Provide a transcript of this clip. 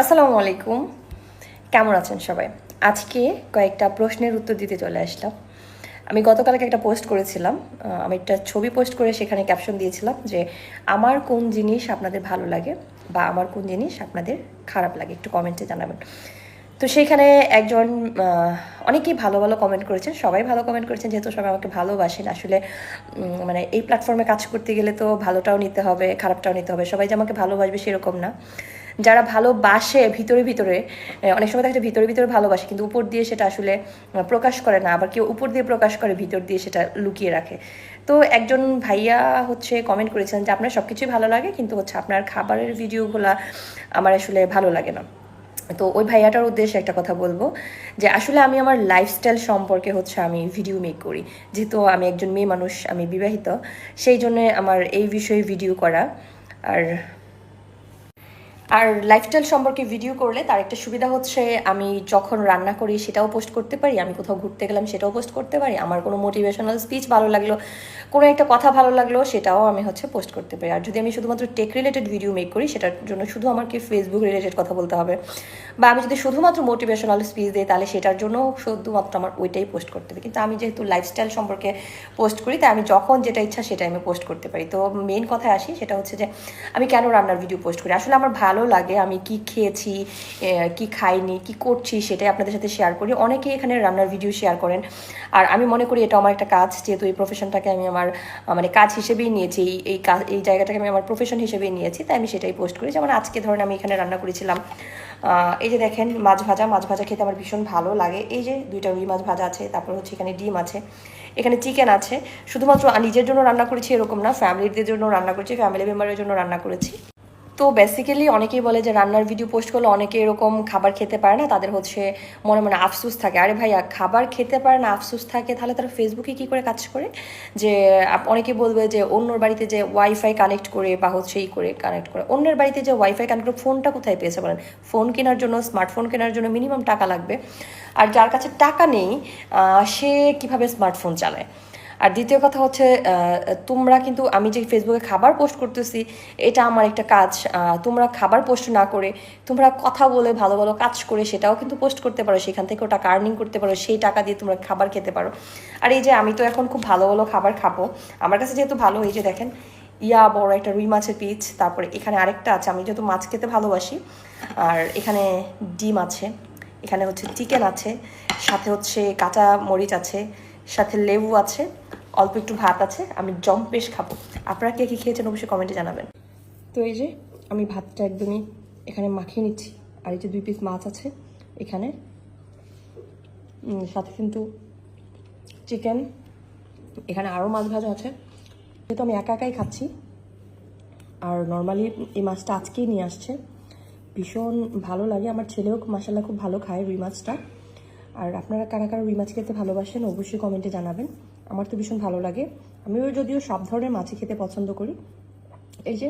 আসসালামু আলাইকুম। কেমন আছেন সবাই? আজকে কয়েকটা প্রশ্নের উত্তর দিতে চলে আসলাম। আমি গতকালকে একটা পোস্ট করেছিলাম। আমি একটা ছবি পোস্ট করে সেখানে ক্যাপশন দিয়েছিলাম যে, আমার কোন জিনিস আপনাদের ভালো লাগে বা আমার কোন জিনিস আপনাদের খারাপ লাগে? একটু কমেন্টে জানাবেন। তো সেখানে একজন অনেকেই ভালো ভালো কমেন্ট করেছেন। সবাই ভালো কমেন্ট করেছেন, যেহেতু সবাই আমাকে ভালোবাসেন। আসলে মানে এই প্ল্যাটফর্মে কাজ করতে গেলে তো ভালোটাও নিতে হবে, খারাপটাও নিতে হবে। সবাই যে আমাকে ভালোবাসবে সেরকম না। যারা ভালোবাসে ভিতরে ভিতরে অনেক সময় দেখা ভিতরে ভিতরে ভালোবাসে, কিন্তু উপর দিয়ে সেটা আসলে প্রকাশ করে না, আবার কেউ উপর দিয়ে প্রকাশ করে, ভিতর দিয়ে সেটা লুকিয়ে রাখে। তো একজন ভাইয়া হচ্ছে কমেন্ট করেছেন যে, আপনার সব কিছুই ভালো লাগে, কিন্তু হচ্ছে আপনার খাবারের ভিডিওগুলা আমার আসলে ভালো লাগে না। তো ওই ভাইয়াটার উদ্দেশ্যে একটা কথা বলব, যে আসলে আমি আমার লাইফস্টাইল সম্পর্কে হচ্ছে আমি ভিডিও মেক করি। যেহেতু আমি একজন মেয়ে মানুষ, আমি বিবাহিত, সেই জন্য আমার এই বিষয়ে ভিডিও করা, আর আর লাইফস্টাইল সম্পর্কে ভিডিও করলে তার একটা সুবিধা হচ্ছে, আমি যখন রান্না করি সেটাও পোস্ট করতে পারি, আমি কোথাও ঘুরতে গেলাম সেটাও পোস্ট করতে পারি, আমার কোনো মোটিভেশনাল স্পিচ ভালো লাগল, কোনো একটা কথা ভালো লাগল সেটাও আমি হচ্ছে পোস্ট করতে পারি। আর যদি আমি শুধুমাত্র টেক রিলেটেড ভিডিও মেক করি, সেটার জন্য শুধু আমাকে ফেসবুক রিলেটেড কথা বলতে হবে। বা আমি যদি শুধুমাত্র মোটিভেশনাল স্পিচ দিই, তাহলে সেটার জন্য শুধুমাত্র আমার ওইটাই পোস্ট করতে হবে। কিন্তু আমি যেহেতু লাইফস্টাইল সম্পর্কে পোস্ট করি, তাই আমি যখন যেটা ইচ্ছা সেটা আমি পোস্ট করতে পারি। তো মেন কথায় আসি, সেটা হচ্ছে যে, আমি কেন রান্নার ভিডিও পোস্ট করি? আসলে আমার ভালো লাগে। আমি কি খেয়েছি কি খাইনি, কি করছি সেটাই আপনাদের সাথে শেয়ার করি। অনেকেই এখানে রান্নার ভিডিও শেয়ার করেন। আর আমি মনে করি এটা আমার একটা কাজ, যেহেতু এই প্রফেশনটাকে আমি আমার মানে কাজ হিসেবেই নিয়েছি, এই কাজ এই জায়গাটাকে আমি আমার প্রফেশন হিসেবেই নিয়েছি, তাই আমি সেটাই পোস্ট করি। যেমন আজকে ধরেন আমি এখানে রান্না করেছিলাম এই যে দেখেন মাছ ভাজা মাছ ভাজা খেতে আমার ভীষণ ভালো লাগে। এই যে দুইটা রুই মাছ ভাজা আছে, তারপর হচ্ছে এখানে ডিম আছে। এখানে চিকেন আছে। শুধুমাত্র নিজের জন্য রান্না করেছি এরকম না ফ্যামিলিদের জন্য রান্না করেছি ফ্যামিলি মেম্বারের জন্য রান্না করেছি। তো বেসিক্যালি অনেকেই বলে যে রান্নার ভিডিও পোস্ট করলে অনেকে এরকম খাবার খেতে পারে না, তাদের হচ্ছে মনে মনে আফসোস থাকে। আরে ভাইয়া, খাবার খেতে পারে না, আফসোস থাকে, তাহলে তারা ফেসবুকে কি করে কাজ করে? যে অনেকে বলবে যে অন্যর বাড়িতে যে ওয়াইফাই কানেক্ট করে বা হচ্ছে ই করে কানেক্ট করে, অন্যের বাড়িতে যে ওয়াইফাই কানেক্ট করে ফোনটা কোথায় পেয়েছে বলেন? ফোন কেনার জন্য স্মার্টফোন কেনার জন্য মিনিমাম টাকা লাগবে। আর যার কাছে টাকা নেই সে কীভাবে স্মার্টফোন চালায়? আর দ্বিতীয় কথা হচ্ছে তোমরা কিন্তু আমি যে ফেসবুকে খাবার পোস্ট করতেছি, এটা আমার একটা কাজ। তোমরা খাবার পোস্ট না করে, তোমরা কথা বলে ভালো ভালো কাজ করে সেটাও কিন্তু পোস্ট করতে পারো। সেখান থেকেও টাকা আর্নিং করতে পারো, সেই টাকা দিয়ে তোমরা খাবার খেতে পারো। আর এই যে আমি তো এখন খুব ভালো ভালো খাবার খাব, আমার কাছে যেহেতু ভালো, এই যে দেখেন, ইয়া বড় একটা রুই মাছের পিচ, তারপরে এখানে আরেকটা আছে, আমি যেহেতু মাছ খেতে ভালোবাসি, আর এখানে ডিম আছে, এখানে হচ্ছে চিকেন আছে, সাথে হচ্ছে কাঁচা মরিচ আছে সাথে লেবু আছে, অল্প একটু ভাত আছে, আমি জম্পেশ খাব। আপনারা কে কী খেয়েছেন অবশ্যই কমেন্টে জানাবেন। তো এই যে, আমি ভাতটা একদমই এখানে মাখিয়ে নিচ্ছি, আর এই যে দুই পিস মাছ আছে এখানে। সাথে কিন্তু চিকেন এখানে আরও মাছ ভাজা আছে। যেহেতু আমি একা একাই খাচ্ছি, আর নর্মালি এই মাছটা আজকেই নিয়ে আসছে। ভীষণ ভালো লাগে, আমার ছেলেও মাসাল্লাহ খুব ভালো খায় রুই মাছটা। আর আপনারা কারা কারা রুই মাছ খেতে ভালোবাসেন অবশ্যই কমেন্টে জানাবেন। আমার তো ভীষণ ভালো লাগে। আমিও যদিও সব ধরনের মাছই খেতে পছন্দ করি। এই যে